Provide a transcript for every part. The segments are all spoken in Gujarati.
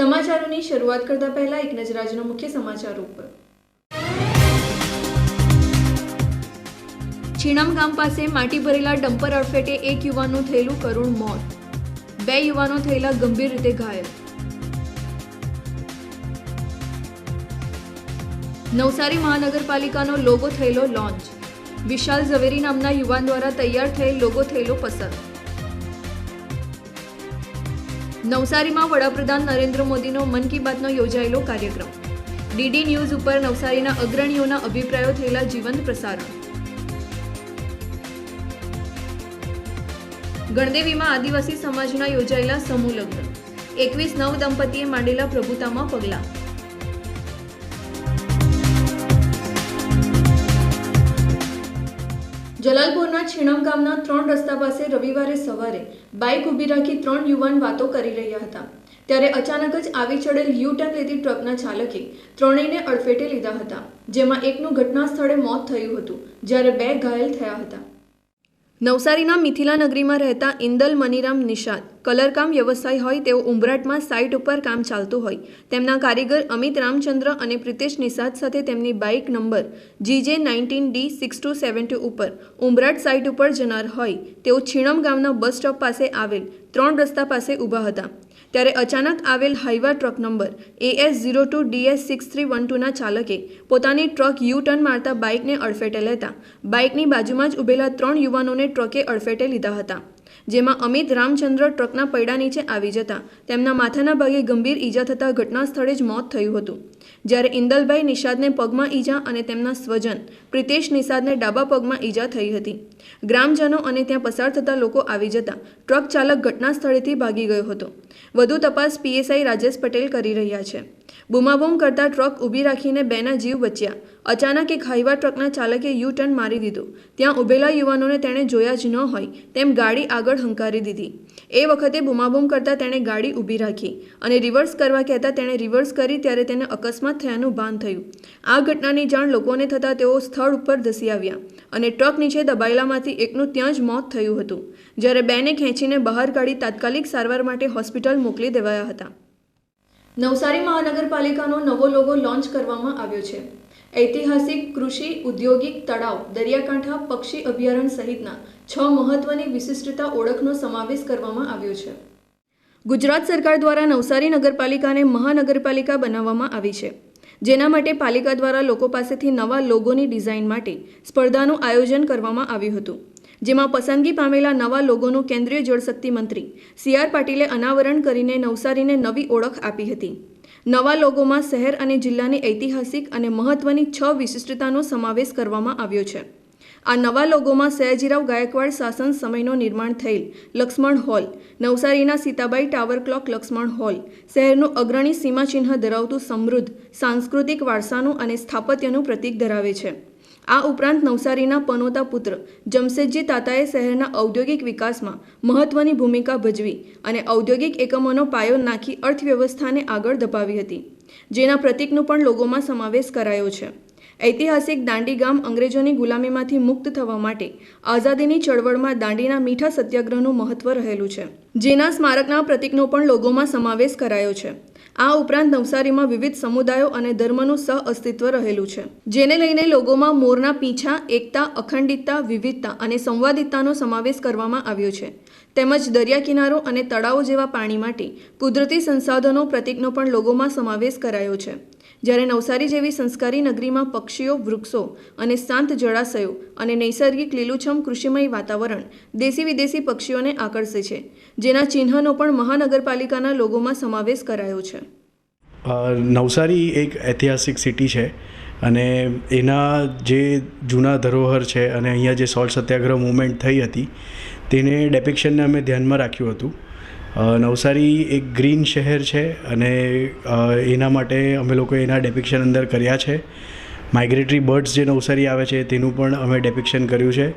સમાચારોની શરૂઆત કરતા પહેલા એક નજર આજના મુખ્ય સમાચારો ઉપર. છીણમ ગામ પાસે માટી ભરેલા ડમ્પર અડફેટે એક યુવાનનું થયેલું કરુણ મોત. બે યુવાનો થયેલા ગંભીર રીતે ઘાયલ. નવસારી મહાનગરપાલિકાનો લોગો થયેલો લોન્ચ. વિશાલ ઝવેરી નામના યુવાન દ્વારા તૈયાર થયેલ લોગો થયેલો પસંદ. નવસારીમાં વડાપ્રધાન નરેન્દ્ર મોદીનો મન કી બાતનો યોજાયેલો કાર્યક્રમ. ડીડી ન્યૂઝ ઉપર નવસારીના અગ્રણીઓના અભિપ્રાયો થયેલા જીવંત પ્રસારણ. ગણદેવીમાં આદિવાસી સમાજના યોજાયેલા સમૂહ લગ્ન. એકવીસ નવ દંપતીએ માંડેલા પ્રભુતામાં પગલાં. જલાલપુરના છીણમ ગામના ત્રણ રસ્તા પાસે રવિવારે સવારે બાઇક ઊભી રાખી ત્રણ યુવાન વાતો કરી રહ્યા હતા. ત્યારે અચાનક જ આવી ચડેલ યુ ટર્ન લેતી ટ્રકના ચાલકે ત્રણેયને અડફેટે લીધા હતા, જેમાં એકનું ઘટના સ્થળે મોત થયું હતું, જ્યારે બે ઘાયલ થયા હતા. નવસારીના મિથિલા નગરીમાં રહેતા ઇન્દલ મનીરામ નિષાદ કલરકામ વ્યવસાય હોય તેઓ ઉંબરાટમાં સાઇટ ઉપર કામ ચાલતું હોય. તેમના કારીગર અમિત રામચંદ્ર અને પ્રિતેશ નિષાદ સાથે તેમની bike number GJ nineteen D six two seven two ઉપર ઉંબરાટ સાઇટ ઉપર જનાર હોય. તેઓ છીણમ ગામના બસ સ્ટોપ પાસે આવેલ ત્રણ રસ્તા પાસે ઊભા હતા. ત્યારે અચાનક આવેલ Hyva truck number AS zero two DS six three one ટુના ચાલકે પોતાની ટ્રક યુ ટર્ન મારતા બાઇકને અડફેટે લેતા. બાઇકની બાજુમાં જ ઊભેલા ત્રણ યુવાનોને ટ્રકે અડફેટે લીધા હતા. જેમાં અમિત રામચંદ્ર ટ્રકના પૈડા નીચે આવી જતા. તેમના માથાના ભાગે ગંભીર ઈજા થતાં ઘટના સ્થળે જ મોત થયું હતું. જ્યારે ઇંદલભાઈ નિષાદને પગમાં ઈજા અને તેમના સ્વજન પ્રિતેશ નિષાદને ડાબા પગમાં ઈજા થઈ હતી. ગ્રામજનો અને ત્યાં પસાર થતા લોકો આવી જતા ટ્રક ચાલક ઘટના સ્થળેથી ભાગી ગયો હતો. વધુ તપાસ પીએસઆઈ રાજેશ પટેલ કરી રહ્યા છે. બૂમાબૂમ કરતા ટ્રક ઊભી રાખીને બેના જીવ બચ્યા. અચાનક એક હાઈવા ટ્રકના ચાલકે યુ ટર્ન મારી દીધું. ત્યાં ઊભેલા યુવાનોને તેણે જોયા જ ન હોય, તેમ ગાડી આગળ હંકારી દીધી. એ વખતે બૂમાબૂમ કરતા તેણે ગાડી ઊભી રાખી અને રિવર્સ કરવા કહેતા તેણે રિવર્સ કરી ત્યારે તેને અકસ્માત થયાનું ભાન થયું. આ ઘટનાની જાણ લોકોને થતાં તેઓ સ્થળ ઉપર ધસી આવ્યા અને ટ્રક નીચે દબાયેલામાંથી એકનું ત્યાં જ મોત થયું હતું, જ્યારે બેને ખેંચીને બહાર કાઢી તાત્કાલિક સારવાર માટે હોસ્પિટલ મોકલી દેવાયા હતા. નવસારી મહાનગરપાલિકાનો નવો લોગો લોન્ચ કરવામાં આવ્યો છે. ઐતિહાસિક કૃષિ, ઉદ્યોગિક તળાવ, દરિયાકાંઠા, પક્ષી અભયારણ્ય સહિતના છ મહત્વની વિશિષ્ટતા ઓળખનો સમાવેશ કરવામાં આવ્યો છે. ગુજરાત સરકાર દ્વારા નવસારી નગરપાલિકાને મહાનગરપાલિકા બનાવવામાં આવી છે. જેના માટે પાલિકા દ્વારા લોકો પાસેથી નવા લોગોની ડિઝાઇન માટે સ્પર્ધાનું આયોજન કરવામાં આવ્યું હતું. જેમાં પસંદગી પામેલા નવા લોગોનું કેન્દ્રીય જળશક્તિ મંત્રી સી આર પાટીલે અનાવરણ કરીને નવસારીને નવી ઓળખ આપી હતી. નવા લોગોમાં શહેર અને જિલ્લાની ઐતિહાસિક અને મહત્વની છ વિશિષ્ટતાનો સમાવેશ કરવામાં આવ્યો છે. આ નવા લોગોમાં સયાજીરાવ ગાયકવાડ શાસન સમયનો નિર્માણ થયેલ લક્ષ્મણ હોલ, નવસારીના Sitabai tower clock Laxman hall, શહેરનું અગ્રણી સીમાચિહ્ન ધરાવતું સમૃદ્ધ, સાંસ્કૃતિક વારસાનું અને સ્થાપત્યનું પ્રતીક ધરાવે છે. આ ઉપરાંત નવસારીના પનોતા પુત્ર જમશેદજી તાતાએ શહેરના ઔદ્યોગિક વિકાસમાં મહત્વની ભૂમિકા ભજવી અને ઔદ્યોગિક એકમોનો પાયો નાખી અર્થવ્યવસ્થાને આગળ ધપાવી હતી, જેના પ્રતીકનો પણ લોગોમાં સમાવેશ કરાયો છે. ઐતિહાસિક દાંડી ગામ અંગ્રેજોની ગુલામીમાંથી મુક્ત થવા માટે આઝાદીની ચળવળમાં દાંડીના મીઠા સત્યાગ્રહનું મહત્વ રહેલું છે, જેના સ્મારકના પ્રતીકનો પણ લોગોમાં સમાવેશ કરાયો છે. આ ઉપરાંત નવસારીમાં વિવિધ સમુદાયો અને ધર્મનું સહ અસ્તિત્વ રહેલું છે. જેને લઈને લોગોમાં મોરના પીંછા, એકતા, અખંડિતતા, વિવિધતા અને સંવાદિતાનો સમાવેશ કરવામાં આવ્યો છે. તેમજ દરિયા કિનારો અને તળાવો જેવા પાણી માટે કુદરતી સંસાધનો પ્રતિકનો પણ લોગોમાં સમાવેશ કરાયો છે. જ્યારે નવસારી જેવી સંસ્કારી નગરીમાં પક્ષીઓ, વૃક્ષો અને શાંત જળાશયો અને નૈસર્ગિક લીલુંછમ કૃષિમય વાતાવરણ દેશી વિદેશી પક્ષીઓને આકર્ષે છે, જેના ચિહ્નનો પણ મહાનગરપાલિકાના લોગોમાં સમાવેશ કરાયો છે. નવસારી એક ઐતિહાસિક સિટી છે અને એના જે જૂના ધરોહર છે અને અહીંયા જે સોલ્ટ સત્યાગ્રહ મુવમેન્ટ થઈ હતી, તેને ડેપિક્શનને અમે ધ્યાનમાં રાખ્યું હતું. નવસારી એક ગ્રીન શહેર છે અને એના માટે અમે લોકો એના ડેપિક્શન અંદર કર્યા છે. માઇગ્રેટરી બર્ડ્સ જે નવસારી આવે છે, તેનું પણ અમે ડેપિક્શન કર્યું છે.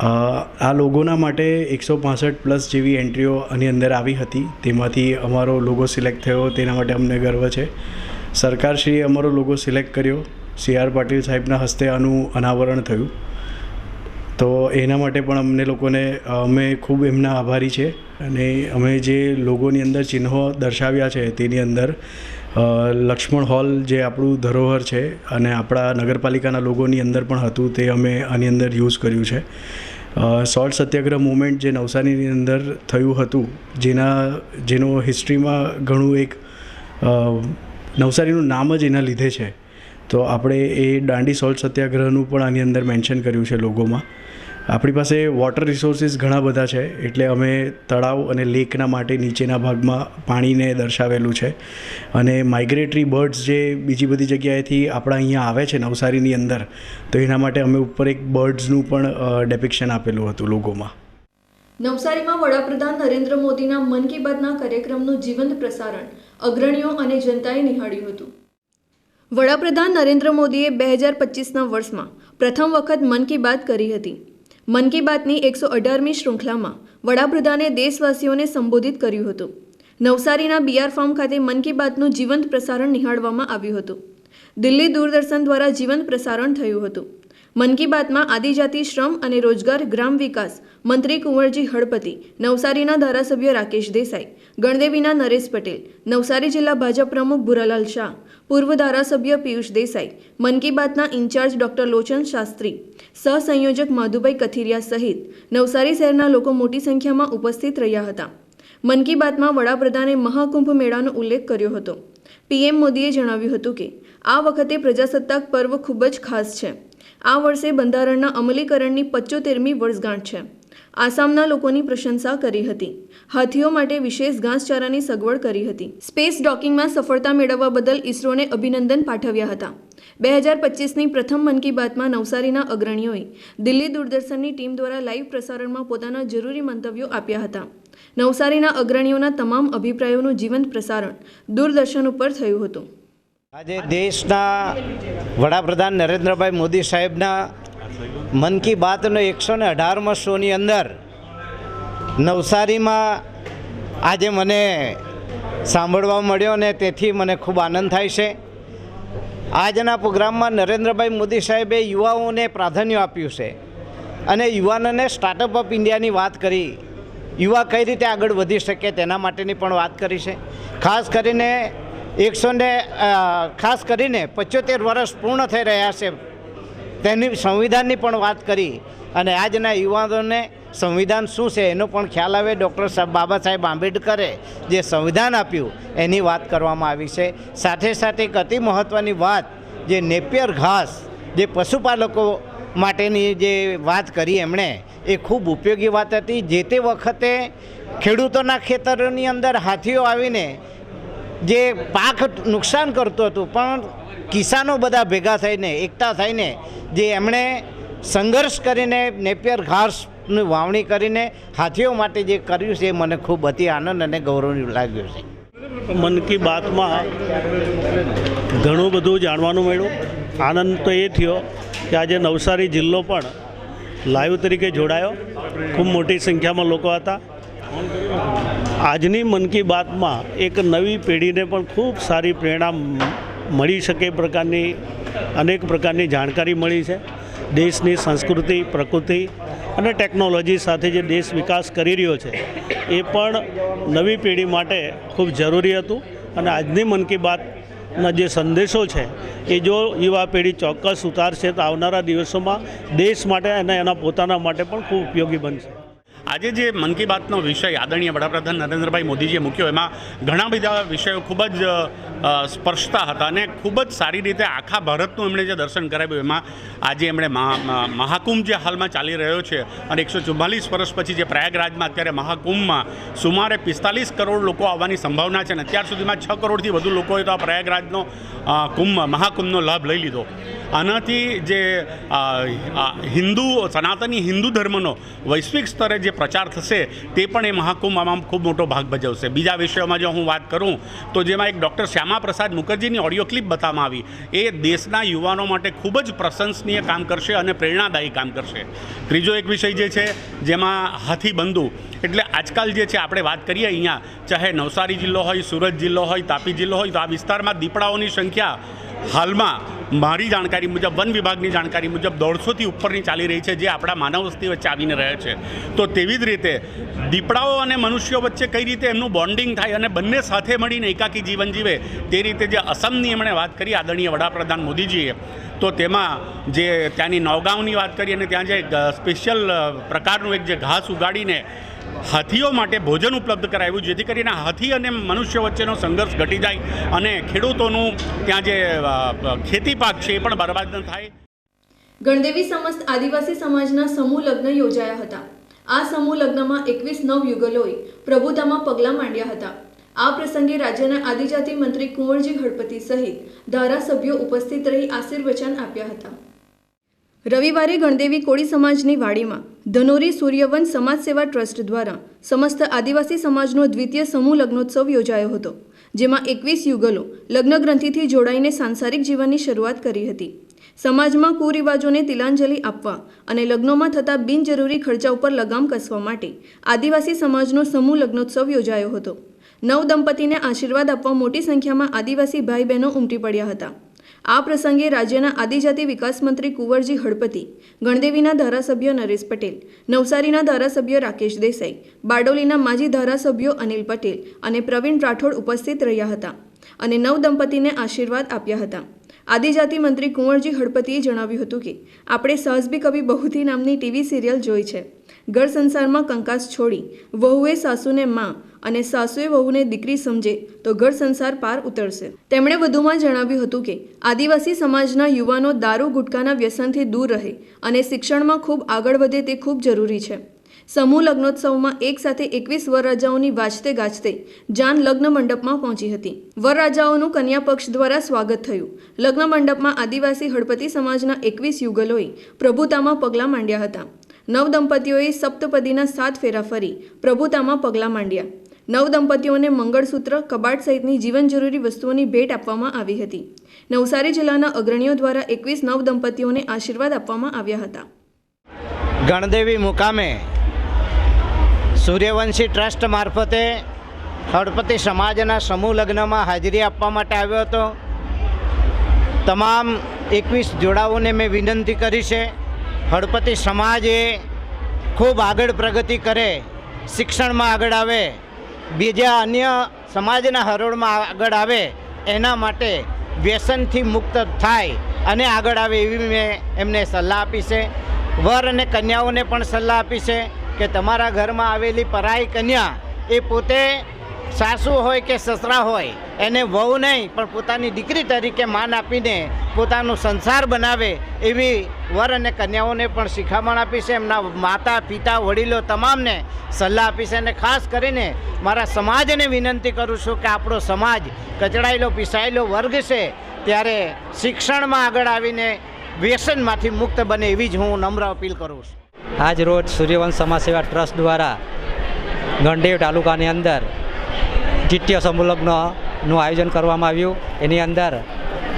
આ લોગોના માટે એકસો પાસઠ પ્લસ જેવી એન્ટ્રીઓ આની અંદર આવી હતી. તેમાંથી અમારો લોગો સિલેક્ટ થયો, તેના માટે અમને ગર્વ છે. સરકારશ્રીએ અમારો લોગો સિલેક્ટ કર્યો. સી આર પાટીલ સાહેબના હસ્તે આનું અનાવરણ થયું. તો એના માટે પણ અમને લોકોને અમે ખૂબ એમના આભારી છે. અને અમે જે લોગોની અંદર ચિહ્નો દર્શાવ્યા છે, તેની અંદર લક્ષ્મણ હોલ જે આપણું ધરોહર છે અને આપણા નગરપાલિકાના લોગોની અંદર પણ હતું તે અમે આની અંદર યુઝ કર્યું છે. સોલ્ટ સત્યાગ્રહ મુવમેન્ટ જે નવસારીની અંદર થયું હતું, જેના, જેનો હિસ્ટ્રીમાં ઘણું એક નવસારીનું નામ જ એના લીધે છે. તો આપણે એ દાંડી સોલ્ટ સત્યાગ્રહનું પણ આની અંદર મેન્શન કર્યું છે લોગોમાં. આપણી પાસે વોટર રિસોર્સિસ ઘણા બધા છે, એટલે અમે તળાવ અને લેકના માટે નીચેના ભાગમાં પાણીને દર્શાવેલું છે. અને માઇગ્રેટરી બર્ડ્સ જે બીજી બધી જગ્યાએથી આપણા અહીંયા આવે છે, નવસારીની અંદર, તો એના માટે અમે ઉપર એક બર્ડ્સનું પણ ડેપિક્શન આપેલું હતું લોગોમાં. નવસારીમાં વડાપ્રધાન નરેન્દ્ર મોદીના મન કી બાતના કાર્યક્રમનું જીવંત પ્રસારણ અગ્રણીઓ અને જનતાએ નિહાળ્યું હતું. વડાપ્રધાન નરેન્દ્ર મોદીએ બે હજાર પચીસના વર્ષમાં પ્રથમ વખત મન કી બાત કરી હતી. મન કી બાતની એકસો અઢારમી શૃંખલામાં વડાપ્રધાને દેશવાસીઓને સંબોધિત કર્યું હતું. નવસારીના બીઆર ફાર્મ ખાતે મન કી બાતનું જીવંત પ્રસારણ નિહાળવામાં આવ્યું હતું. દિલ્હી દૂરદર્શન દ્વારા જીવંત પ્રસારણ થયું હતું. મન કી બાતમાં આદિજાતિ શ્રમ અને રોજગાર ગ્રામ વિકાસ મંત્રી કુંવરજી હળપતિ, નવસારીના ધારાસભ્ય રાકેશ દેસાઈ, ગણદેવીના નરેશ પટેલ, નવસારી જિલ્લા ભાજપ પ્રમુખ ભુરાલાલ શાહ પૂર્વ ધારાસભ્ય પિયુષ દેસાઈ, મન કી બાતના ઇન્ચાર્જ ડોક્ટર લોચન શાસ્ત્રી, સહસંયોજક માધુભાઈ કથિરિયા સહિત નવસારી શહેરના લોકો મોટી સંખ્યામાં ઉપસ્થિત રહ્યા હતા. મન કી બાતમાં વડાપ્રધાને મહાકુંભ મેળાનો ઉલ્લેખ કર્યો હતો. પીએમ મોદીએ જણાવ્યું હતું કે, આ વખતે પ્રજાસત્તાક પર્વ ખૂબ જ ખાસ છે. આ વર્ષે બંધારણના અમલીકરણની પચોતેરમી વર્ષગાંઠ છે. આસામના લોકોની પ્રશંસા કરી હતી. હાથીઓ માટે વિશેષ ઘાસચારાની સગવડ કરી હતી. સ્પેસ ડોકિંગમાં સફળતા મેળવવા બદલ ઇસરોને અભિનંદન પાઠવ્યા હતા. બે હજાર પચીસની પ્રથમ મન કી બાતમાં નવસારીના અગ્રણીઓએ દિલ્હી દૂરદર્શનની ટીમ દ્વારા લાઈવ પ્રસારણમાં પોતાના જરૂરી મંતવ્યો આપ્યા હતા. નવસારીના અગ્રણીઓના તમામ અભિપ્રાયોનું જીવંત પ્રસારણ દૂરદર્શન ઉપર થયું હતું. આજે દેશના વડાપ્રધાન નરેન્દ્રભાઈ મોદી સાહેબના મન કી બાતનો એકસો ને અઢારમો શોની અંદર નવસારીમાં આજે મને સાંભળવા મળ્યો અને તેથી મને ખૂબ આનંદ થાય છે. આજના પ્રોગ્રામમાં નરેન્દ્રભાઈ મોદી સાહેબે યુવાઓને પ્રાધાન્ય આપ્યું છે અને યુવાનોને સ્ટાર્ટઅપ ઓફ ઇન્ડિયાની વાત કરી. યુવા કઈ રીતે આગળ વધી શકે તેના માટેની પણ વાત કરી છે. ખાસ કરીને એકસો ને ખાસ કરીને પચોતેર વર્ષ પૂર્ણ થઈ રહ્યા છે તેની સંવિધાનની પણ વાત કરી અને આજના યુવાનોને સંવિધાન શું છે એનો પણ ખ્યાલ આવે. ડૉક્ટર બાબા સાહેબ આંબેડકરે જે સંવિધાન આપ્યું એની વાત કરવામાં આવી છે. સાથે સાથે એક અતિ મહત્ત્વની વાત જે નેપિયર ઘાસ જે પશુપાલકો માટેની જે વાત કરી એમણે, એ ખૂબ ઉપયોગી વાત હતી. જે તે વખતે ખેડૂતોના ખેતરોની અંદર હાથીઓ આવીને જે પાક નુકસાન કરતું હતું, પણ કિસાનો બધા ભેગા થઈને, એકતા થઈને, જે એમણે સંઘર્ષ કરીને, નેપિયર ઘાસની વાવણી કરીને હાથીઓ માટે જે કર્યું છે, એ મને ખૂબ અતિ આનંદ અને ગૌરવ લાગ્યું છે. મન કી બાતમાં ઘણું બધું જાણવાનું મળ્યું. આનંદ તો એ થયો કે આજે નવસારી જિલ્લો પણ લાઈવ તરીકે જોડાયો. ખૂબ મોટી સંખ્યામાં લોકો હતા. આજની મન કી બાતમાં એક નવી પેઢીને પણ ખૂબ સારી પ્રેરણા મળી શકે પ્રકારની, અનેક પ્રકારની જાણકારી મળી છે. દેશની સંસ્કૃતિ, પ્રકૃતિ અને ટેકનોલોજી સાથે જે દેશ વિકાસ કરી રહ્યો છે, એ પણ નવી પેઢી માટે ખૂબ જરૂરી હતું. અને આજની મન કી બાતના જે સંદેશો છે, એ જો યુવા પેઢી ચોક્કસ ઉતારશે તો આવનારા દિવસોમાં દેશ માટે અને એના પોતાના માટે પણ ખૂબ ઉપયોગી બનશે. આજે જે મન કી બાતનો વિષય આદરણીય વડાપ્રધાન નરેન્દ્રભાઈ મોદીજીએ મૂક્યો, એમાં ઘણા બધા વિષયો ખૂબ જ સ્પર્શતા હતા અને ખૂબ જ સારી રીતે આખા ભારતનું એમણે જે દર્શન કરાવ્યું, એમાં આજે એમણે મહા- મહા- મહાકુંભ જે હાલમાં ચાલી રહ્યો છે અને એકસો ચુમ્માલીસ વર્ષ પછી જે પ્રયાગરાજમાં અત્યારે મહાકુંભમાં સુમારે પિસ્તાલીસ કરોડ લોકો આવવાની સંભાવના છે અને અત્યાર સુધીમાં છ કરોડથી વધુ લોકોએ તો આ પ્રયાગરાજનો કુંભ, મહાકુંભનો લાભ લઈ લીધો. આનાથી જે હિન્દુ, સનાતની હિન્દુ ધર્મનો વૈશ્વિક સ્તરે જે પ્રચાર થશે તે પણ એ મહાકુંભમાં ખૂબ મોટો ભાગ ભજવશે. બીજા વિષયોમાં જો હું વાત કરું, તો જેમાં એક doctor Shyama Prasad મુખર્જીની audio clip બતાવવામાં આવી. એ દેશના યુવાનો માટે ખૂબ જ પ્રશંસનીય કામ કરશે અને પ્રેરણાદાયી કામ કરશે. ત્રીજો એક વિષય જે છે, જેમાં હાથી બંધુ, એટલે આજકાલ જે છે, આપણે વાત કરીએ અહીંયા, ચાહે નવસારી જિલ્લો હોય, સુરત જિલ્લો હોય, તાપી જિલ્લો હોય, તો આ વિસ્તારમાં દીપડાઓની સંખ્યા હાલમાં મારી જાણકારી મુજબ, વન વિભાગની જાણકારી મુજબ દોઢસોથી ઉપરની ચાલી રહી છે જે આપણા માનવ વસ્તી વચ્ચે આવીને રહે છે. તો તેવી જ રીતે દીપડાઓ અને મનુષ્યો વચ્ચે કઈ રીતે એમનું બોન્ડિંગ થાય અને બંને સાથે મળીને એકાકી જીવન જીવે, તે રીતે જે અસમની એમણે વાત કરી આદરણીય વડાપ્રધાન મોદીજીએ, તો તેમાં જે ત્યાંની નવગાંવની વાત કરી અને ત્યાં જે સ્પેશિયલ પ્રકારનું એક જે ઘાસ ઉગાડીને હાથીઓ માટે ભોજન ઉપલબ્ધ કરાવ્યું, જેથી કરીને હાથી અને મનુષ્ય વચ્ચેનો સંઘર્ષ ઘટી જાય અને ખેડૂતોનું ત્યાં જે ખેતી પાક છે એ પણ બરબાદ ન થાય. ગણદેવી સમસ્ત આદિવાસી સમાજના સમૂહ લગ્ન યોજાયા હતા. આ સમૂહ લગ્નમાં એકવીસ નવ યુગલોએ પ્રભુતામાં પગલાં માંડ્યા હતા. આ પ્રસંગે રાજ્યના આદિજાતિ મંત્રી કુંવરજી હળપતિ સહિત ધારાસભ્યો ઉપસ્થિત રહી આશીર્વચન આપ્યા હતા. રવિવારે ગણદેવી કોળી સમાજની વાડીમાં ધનોરી સૂર્યવન સમાજ સેવા ટ્રસ્ટ દ્વારા સમસ્ત આદિવાસી સમાજનો દ્વિતીય સમૂહ લગ્નોત્સવ યોજાયો હતો, જેમાં એકવીસ યુગલો લગ્ન ગ્રંથિથી જોડાઈને સાંસારિક જીવનની શરૂઆત કરી હતી. સમાજમાં કુરિવાજોને તિલાંજલિ આપવા અને લગ્નોમાં થતા બિનજરૂરી ખર્ચા ઉપર લગામ કસવા માટે આદિવાસી સમાજનો સમૂહ લગ્નોત્સવ યોજાયો હતો. નવ દંપતીને આશીર્વાદ આપવા મોટી સંખ્યામાં આદિવાસી ભાઈ બહેનો ઉમટી પડ્યા હતા. આ પ્રસંગે રાજ્યના આદિજાતિ વિકાસ મંત્રી કુંવરજી હળપતિ, ગણદેવીના ધારાસભ્ય નરેશ પટેલ, નવસારીના ધારાસભ્ય રાકેશ દેસાઈ, બારડોલીના માજી ધારાસભ્યો અનિલ પટેલ અને પ્રવીણ રાઠોડ ઉપસ્થિત રહ્યા હતા અને નવ દંપતીને આશીર્વાદ આપ્યા હતા. આદિજાતિ મંત્રી કુંવરજી હળપતિએ જણાવ્યું હતું કે, આપણે સાહસબી કવિ બહુથી નામની ટીવી સિરિયલ જોઈ છે. ઘર સંસારમાં કંકાસ છોડી, વહુએ સાસુને માં અને સાસુએ વહુને દીકરી સમજે, તો ઘર સંસાર પાર ઉતરશે. તેમણે વધુમાં જણાવ્યું હતું કે, આદિવાસી સમાજના યુવાનો દારૂ ગુટકાના વ્યસનથી દૂર રહે અને શિક્ષણમાં ખૂબ આગળ વધે તે ખૂબ જરૂરી છે. સમૂહ લગ્નોત્સવમાં એક સાથે એકવીસ વરરાજાઓની વાજતે ગાજતે જાન લગ્ન મંડપમાં પહોંચી હતી. વરરાજાઓનું કન્યા પક્ષ દ્વારા સ્વાગત થયું. લગ્ન મંડપમાં આદિવાસી હળપતિ સમાજના એકવીસ યુગલોએ પ્રભુતામાં પગલાં માંડ્યા હતા. નવ દંપતીઓએ સપ્તપદીના સાત ફેરા ફરી પ્રભુતામાં પગલાં માંડ્યા. નવ દંપતીઓને મંગળસૂત્ર, કબાટ સહિતની જીવન જરૂરી વસ્તુઓની ભેટ આપવામાં આવી હતી. નવસારી જિલ્લાના અગ્રણીઓ દ્વારા એકવીસ નવ દંપતીઓને આશીર્વાદ આપવામાં આવ્યા હતા. ગણદેવી મુકામે સૂર્યવંશી ટ્રસ્ટ મારફતે હળપતિ સમાજના સમૂહ લગ્નમાં હાજરી આપવા માટે આવ્યો હતો. તમામ એકવીસ જોડાઓને મેં વિનંતી કરી છે. હળપતિ સમાજે ખૂબ આગળ પ્રગતિ કરે, શિક્ષણમાં આગળ આવે, બીજા અન્ય સમાજના હરોળમાં આગળ આવે, એના માટે વ્યસનથી મુક્ત થાય અને આગળ આવે એવી મેં એમને સલાહ આપી છે. વર અને કન્યાઓને પણ સલાહ આપી છે. કે તમારા ઘરમાં આવેલી પરાઈ કન્યા એ પોતે સાસુ હોય કે સસરા હોય, એને વહુ નહીં, પણ પોતાની દીકરી તરીકે માન આપીને પોતાનું સંસાર બનાવે એવી વર અને કન્યાઓને પણ શિખામણ આપી છે. એમના માતા, પિતા, વડીલો તમામને સલાહ આપી છે અને ખાસ કરીને મારા સમાજને વિનંતી કરું છું કે આપણો સમાજ કચડાયેલો, પીસાયેલો વર્ગ છે, ત્યારે શિક્ષણમાં આગળ આવીને વ્યસનમાંથી મુક્ત બને એવી જ હું નમ્ર અપીલ કરું છું. આજ રોજ સૂર્યવંશ સમાજ સેવા ટ્રસ્ટ દ્વારા ગણદેવ તાલુકાની અંદર દ્વિતીય સમુલગ્નનું આયોજન કરવામાં આવ્યું. એની અંદર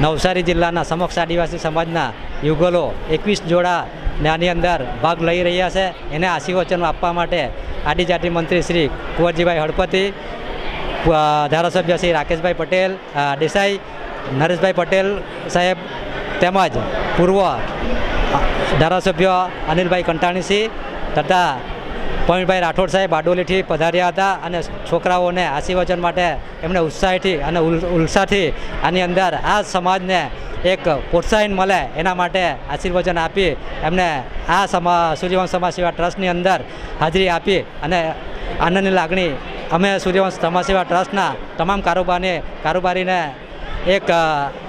નવસારી જિલ્લાના સમક્ષ આદિવાસી સમાજના યુગલો એકવીસ જોડાને આની અંદર ભાગ લઈ રહ્યા છે. એને આશીર્વચનો આપવા માટે આદિજાતિ મંત્રી શ્રી કુંવરજીભાઈ હળપતિ ધારાસભ્ય શ્રી રાકેશભાઈ પટેલ દેસાઈ, નરેશભાઈ પટેલ સાહેબ તેમજ પૂર્વ ધારાસભ્ય અનિલભાઈ કંટાણીસિંહ તથા પવીણભાઈ રાઠોડ સાહેબ બારડોલીથી પધાર્યા હતા અને છોકરાઓને આશીર્વચન માટે એમણે ઉત્સાહથી અને ઉત્સાહથી આની અંદર આ સમાજને એક પ્રોત્સાહન મળે એના માટે આશીર્વચન આપી એમને આ સમા, સૂર્યવંશ સમાજ સેવા ટ્રસ્ટની અંદર હાજરી આપી અને આનંદની લાગણી અમે સૂર્યવંશ સમાજ સેવા ટ્રસ્ટના તમામ કારોબારને, કારોબારીને એક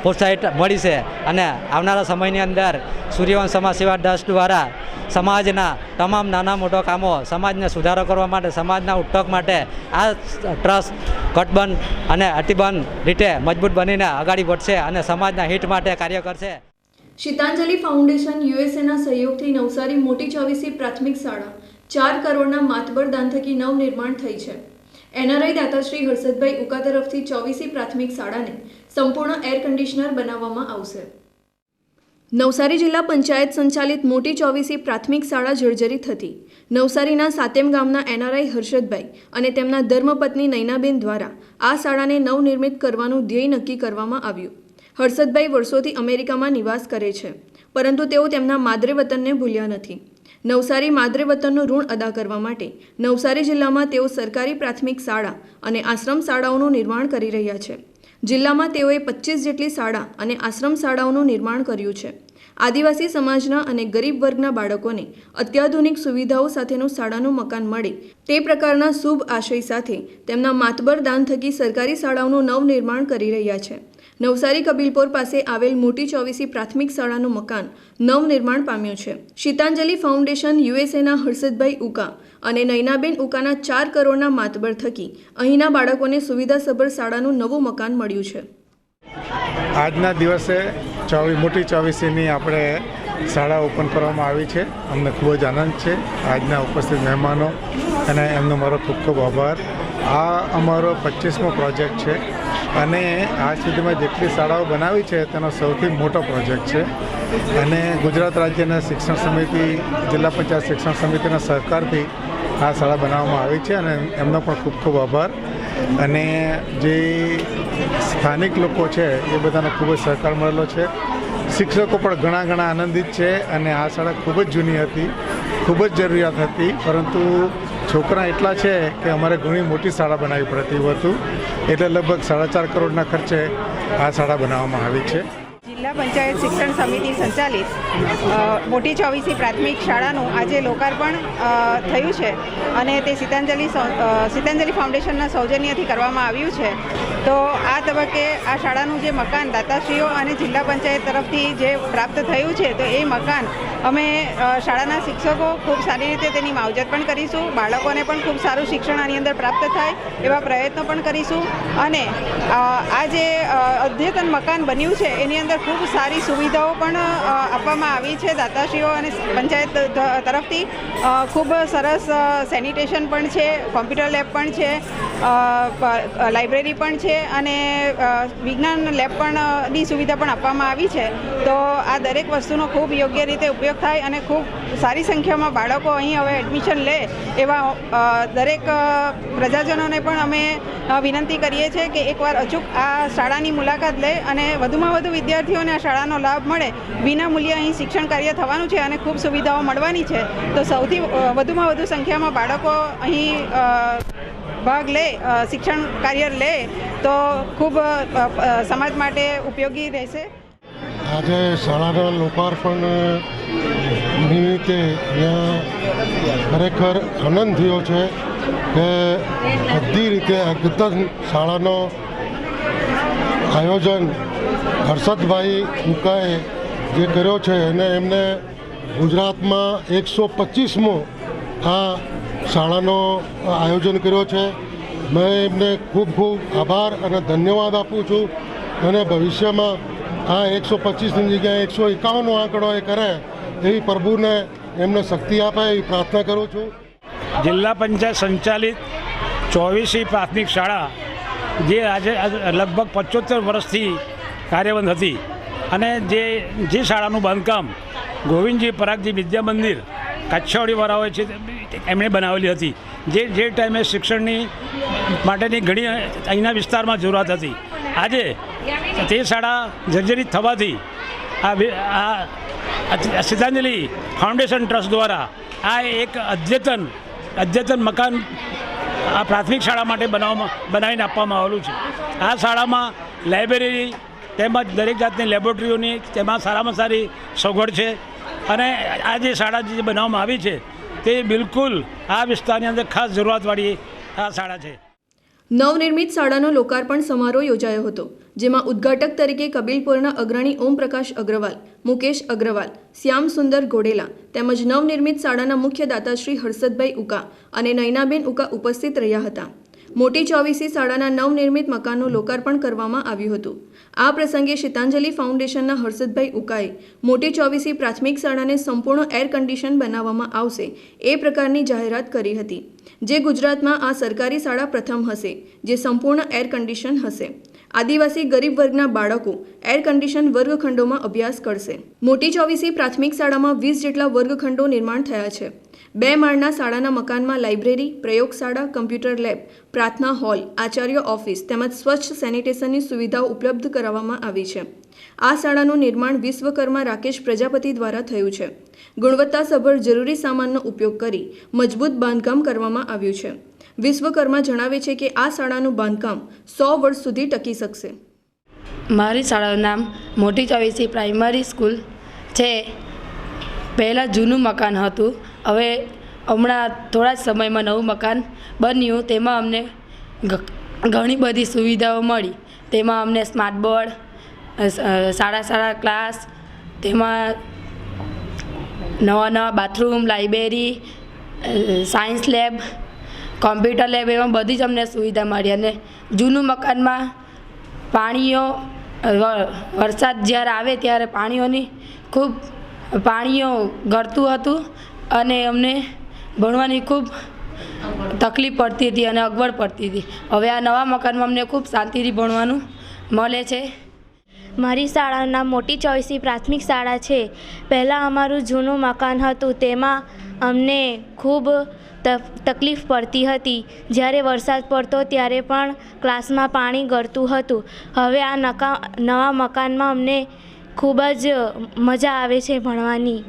પ્રોત્સાહિત મળી છે. અને આવનારા સમયની અંદર સૂર્યવંશ સમાજ સેવા ટ્રસ્ટ દ્વારા સમાજના તમામ નાના મોટા કામો સમાજને સુધારો કરવા માટે, સમાજના ઉઠક માટે આ ટ્રસ્ટ કટબંધ અને અતિબંધ રીતે મજબૂત બનીને આગળ વધશે અને સમાજના હિત માટે કાર્ય કરશે. શીતાંજલિ ફાઉન્ડેશન યુએસએના સહયોગથી નવસારી મોટી ચોવીસી પ્રાથમિક શાળા ચાર કરોડના માતબર દાન થકી નવનિર્માણ થઈ છે. એનઆરઆઈ દાતાશ્રી હર્ષદભાઈ ઉકા તરફથી ચોવીસી પ્રાથમિક શાળાને સંપૂર્ણ એર કન્ડિશનર બનાવવામાં આવશે. નવસારી જિલ્લા પંચાયત સંચાલિત મોટી ચોવીસી પ્રાથમિક શાળા જર્જરિત હતી નવસારીના સાતેમ ગામના એનઆરઆઈ હર્ષદભાઈ અને તેમના ધર્મપત્ની નૈનાબેન દ્વારા આ શાળાને નવનિર્મિત કરવાનું ધ્યેય નક્કી કરવામાં આવ્યું. હર્ષદભાઈ વર્ષોથી અમેરિકામાં નિવાસ કરે છે, પરંતુ તેઓ તેમના માદરે વતનને ભૂલ્યા નથી. નવસારી માદરે વતનનું ઋણ અદા કરવા માટે નવસારી જિલ્લામાં તેઓ સરકારી પ્રાથમિક શાળા અને આશ્રમ શાળાઓનું નિર્માણ કરી રહ્યા છે. જિલ્લામાં તેઓએ પચીસ જેટલી શાળા અને આશ્રમ શાળાઓનું નિર્માણ કર્યું છે. આદિવાસી સમાજના અને ગરીબ વર્ગના બાળકોને અત્યાધુનિક સુવિધાઓ સાથેનું શાળાનું મકાન મળે તે પ્રકારના શુભ આશય સાથે તેમના માતબર દાન થકી સરકારી શાળાઓનું નવનિર્માણ કરી રહ્યા છે. નવસારી કબીલપોર પાસે આવેલ મોટી ચોવીસી પ્રાથમિક શાળાનું મકાન નવનિર્માણ પામ્યું છે. શીતાંજલિ ફાઉન્ડેશન યુએસએના હર્ષદભાઈ ઉકા અને નૈનાબેન ઉકાના ચાર કરોડના માતબર થકી અહીંના બાળકોને સુવિધાસભર શાળાનું નવું મકાન મળ્યું છે. આજના દિવસે ચોવી, મોટી ચોવીસીની આપણે શાળા ઓપન કરવામાં આવી છે. અમને ખૂબ જ આનંદ છે આજના ઉપસ્થિત મહેમાનો. અને એમનો મારો ખૂબ ખૂબ આભાર. આ અમારો પચીસમો પ્રોજેક્ટ છે. અને આજ સુધીમાં જેટલી શાળાઓ બનાવી છે, તેનો સૌથી મોટો પ્રોજેક્ટ છે. અને ગુજરાત રાજ્યના શિક્ષણ સમિતિ, જિલ્લા પંચાયત શિક્ષણ સમિતિના સહકારથી આ શાળા બનાવવામાં આવી છે અને એમનો પણ ખૂબ ખૂબ આભાર. અને જે સ્થાનિક લોકો છે, એ બધાનો ખૂબ જ સહકાર મળેલો છે. શિક્ષકો પણ ઘણા ઘણા આનંદિત છે અને આ શાળા ખૂબ જ જૂની હતી, ખૂબ જ જરૂરિયાત હતી, પરંતુ છોકરા એટલા છે કે અમારે ઘણી મોટી શાળા બનાવવી પડતી હતું એટલે લગભગ સાડા ચાર કરોડના ખર્ચે આ શાળા બનાવવામાં આવી છે. જિલ્લા પંચાયત શિક્ષણ સમિતિ સંચાલિત મોટી ચોવીસી પ્રાથમિક શાળાનું આજે લોકાર્પણ થયું છે અને તે સીતાંજલિ સીતાંજલિ ફાઉન્ડેશનના સૌજન્યથી કરવામાં આવ્યું છે. તો આ તબક્કે આ શાળાનું જે મકાન દાતાશ્રીઓ અને જિલ્લા પંચાયત તરફથી જે પ્રાપ્ત થયું છે, તો એ મકાન અમે શાળાના શિક્ષકો ખૂબ સારી રીતે તેની માવજત પણ કરીશું, બાળકોને પણ ખૂબ સારું શિક્ષણ આની અંદર પ્રાપ્ત થાય એવા પ્રયત્નો પણ કરીશું અને આ જે અદ્યતન મકાન બન્યું છે, એની અંદર ખૂબ સારી સુવિધાઓ પણ આપવામાં આવી છે. દાતાશ્રીઓ અને પંચાયત તરફથી ખૂબ સરસ સેનિટેશન પણ છે, કોમ્પ્યુટર લેબ પણ છે લાઇબ્રેરી પણ છે અને વિજ્ઞાન લેબ પણ ની સુવિધા પણ આપવામાં આવી છે. તો આ દરેક વસ્તુનો ખૂબ યોગ્ય રીતે ઉપયોગ થાય અને ખૂબ સારી સંખ્યામાં બાળકો અહીં હવે એડમિશન લે એવા દરેક પ્રજાજનોને પણ અમે વિનંતી કરીએ છીએ કે એકવાર અચૂક આ શાળાની મુલાકાત લે અને વધુમાં વધુ વિદ્યાર્થીઓને આ શાળાનો લાભ મળે. વિના મૂલ્યે અહીં શિક્ષણ કાર્ય થવાનું છે અને ખૂબ સુવિધાઓ મળવાની છે. તો સૌથી વધુમાં વધુ સંખ્યામાં બાળકો અહીં ભાગ લે શિક્ષણ કાર્ય લે તો ખૂબ સમાજ માટે ઉપયોગી રહેશે. આજે શાળાના લોકાર્પણ નિમિત્તે અહીંયા ખરેખર આનંદ થયો છે કે બધી રીતે અદ્યતન શાળાનો આયોજન હર્ષદભાઈ ઉકાએ જે કર્યો છે અને એમને ગુજરાતમાં એકસો પચીસમો આ શાળાનો આયોજન કર્યો છે. મેં એમને ખૂબ ખૂબ આભાર અને ધન્યવાદ આપું છું અને ભવિષ્યમાં આ એકસો પચીસની જગ્યાએ એકસો એકાવનનો આંકડો એ કરે એવી પ્રભુને એમને શક્તિ આપે એવી પ્રાર્થના કરું છું. જિલ્લા પંચાયત સંચાલિત ચોવીસી પ્રાથમિક શાળા, જે આજે લગભગ પંચોતેર વર્ષથી કાર્યબંધ હતી અને જે જે શાળાનું બાંધકામ ગોવિંદજી પરાગજી વિદ્યા મંદિર કાછાવાડીવાળાઓએ છે, એમણે બનાવેલી હતી. જે જે ટાઈમે શિક્ષણની માટેની ઘણી અહીંના વિસ્તારમાં જરૂરિયાત હતી. આજે તે શાળા જર્જરિત થવાથી આ આ સિદ્ધાંજલિ ફાઉન્ડેશન ટ્રસ્ટ દ્વારા આ એક અદ્યતન અદ્યતન મકાન આ પ્રાથમિક શાળા માટે બનાવવામાં બનાવીને આપવામાં આવેલું છે. આ શાળામાં લાઇબ્રેરી તેમજ દરેક જાતની લેબોરેટરીઓની તેમાં સારામાં સારી સગવડ છે અને આ જે શાળા જે બનાવવામાં આવી છે તે બિલકુલ આ વિસ્તારની અંદર ખાસ જરૂરિયાતવાળી આ શાળા છે. નવનિર્મિત શાળાનો લોકાર્પણ સમારોહ યોજાયો હતો, જેમાં ઉદ્ઘાટક તરીકે કબીલપુરના અગ્રણી ઓમપ્રકાશ અગ્રવાલ, મુકેશ અગ્રવાલ શ્યામ સુંદર ઘોડેલા તેમજ નવનિર્મિત શાળાના મુખ્ય દાતાશ્રી હર્ષદભાઈ ઉકા અને નયનાબેન ઉકા ઉપસ્થિત રહ્યા હતા. મોટી ચોવીસી શાળાના નવનિર્મિત મકાનનું લોકાર્પણ કરવામાં આવ્યું હતું. આ પ્રસંગે શીતાંજલિ ફાઉન્ડેશનના હર્ષદભાઈ ઉકાએ મોટી ચોવીસી પ્રાથમિક શાળાને સંપૂર્ણ એર કન્ડિશન બનાવવામાં આવશે એ પ્રકારની જાહેરાત કરી હતી. જે ગુજરાતમાં આ સરકારી શાળા પ્રથમ હશે, જે સંપૂર્ણ એર કન્ડિશન હશે. આદિવાસી ગરીબ વર્ગના બાળકો એર કન્ડિશન વર્ગખંડોમાં અભ્યાસ કરશે. મોટી ચોવીસી પ્રાથમિક શાળામાં વીસ જેટલા વર્ગખંડો નિર્માણ થયા છે. બે માળના શાળાના મકાનમાં લાઇબ્રેરી, પ્રયોગશાળા, કમ્પ્યુટર લેબ, પ્રાર્થના હોલ, આચાર્ય ઓફિસ તેમજ સ્વચ્છ સેનિટેશનની સુવિધાઓ ઉપલબ્ધ કરાવવામાં આવી છે. આ શાળાનું નિર્માણ વિશ્વકર્મા રાકેશ પ્રજાપતિ દ્વારા થયું છે. ગુણવત્તાસભર જરૂરી સામાનનો ઉપયોગ કરી મજબૂત બાંધકામ કરવામાં આવ્યું છે. વિશ્વકર્મા જણાવે છે કે આ શાળાનું બાંધકામ સો વર્ષ સુધી ટકી શકશે. મારી શાળાનું નામ મોટી ચોવીસી પ્રાઇમરી સ્કૂલ છે. પહેલાં જૂનું મકાન હતું. હવે હમણાં થોડા સમયમાં નવું મકાન બન્યું. તેમાં અમને ઘણી બધી સુવિધાઓ મળી. તેમાં અમને સ્માર્ટ બોર્ડ સારા સારા ક્લાસ, તેમાં નવા નવા bathroom, library science lab, computer lab એમાં બધી જ અમને સુવિધા મળી અને જૂનું મકાનમાં પાણીઓ વરસાદ જ્યારે આવે ત્યારે પાણીઓની ખૂબ પાણીઓ ગળતું હતું અને અમને ભણવાની ખૂબ તકલીફ પડતી હતી અને અગવડ પડતી હતી. હવે આ નવા મકાનમાં અમને ખૂબ શાંતિથી ભણવાનું મળે છે. મારી શાળાના મોટી ચોઈસી પ્રાથમિક શાળા છે. પહેલાં અમારું જૂનું મકાન હતું, તેમાં અમને ખૂબ તકલીફ પડતી હતી. જ્યારે વરસાદ પડતો ત્યારે પણ ક્લાસમાં પાણી ગળતું હતું. હવે આ નકા, નવા મકાનમાં અમને ખૂબ જ મજા આવે છે ભણવાની.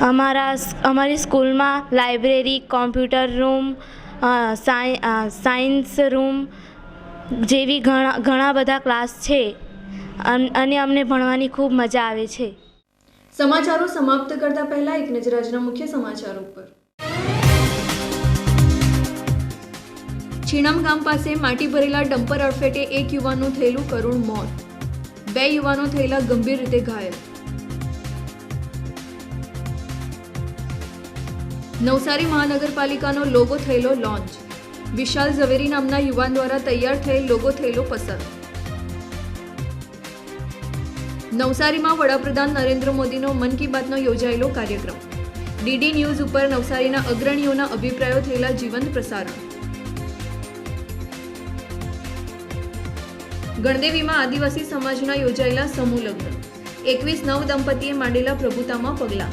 અમારા અમારી સ્કૂલમાં library, computer room science room જેવી ઘણા ઘણા બધા ક્લાસ છે. અન- અમને ભણવાની ખૂબ મજા આવે છે. સમાચારો સમાપ્ત કરતા પહેલા એક નજર આજના મુખ્ય સમાચારો પર છીણમ ગામ પાસે માટી ભરેલા ડમ્પર અડફેટે એક યુવાનનું થયેલું કરુણ મોત. બે યુવાનો થયેલા ગંભીર રીતે ઘાયલ. નવસારી મહાનગરપાલિકાનો લોગો થયેલો લોન્ચ. વિશાલ ઝવેરી નામના યુવાન દ્વારા તૈયાર થયેલ લોગો થયેલો પસંદ. નવસારીમાં વડાપ્રધાન નરેન્દ્ર મોદીનો મન કી બાતનો યોજાયેલો કાર્યક્રમ. ડીડી ન્યૂઝ ઉપર નવસારીના અગ્રણીઓના અભિપ્રાયો થયેલા જીવંત પ્રસારણ. ગણદેવીમાં આદિવાસી સમાજના યોજાયેલા સમૂહ લગ્ન. એકવીસ નવ દંપતીએ માંડેલા પ્રભુતામાં પગલાં.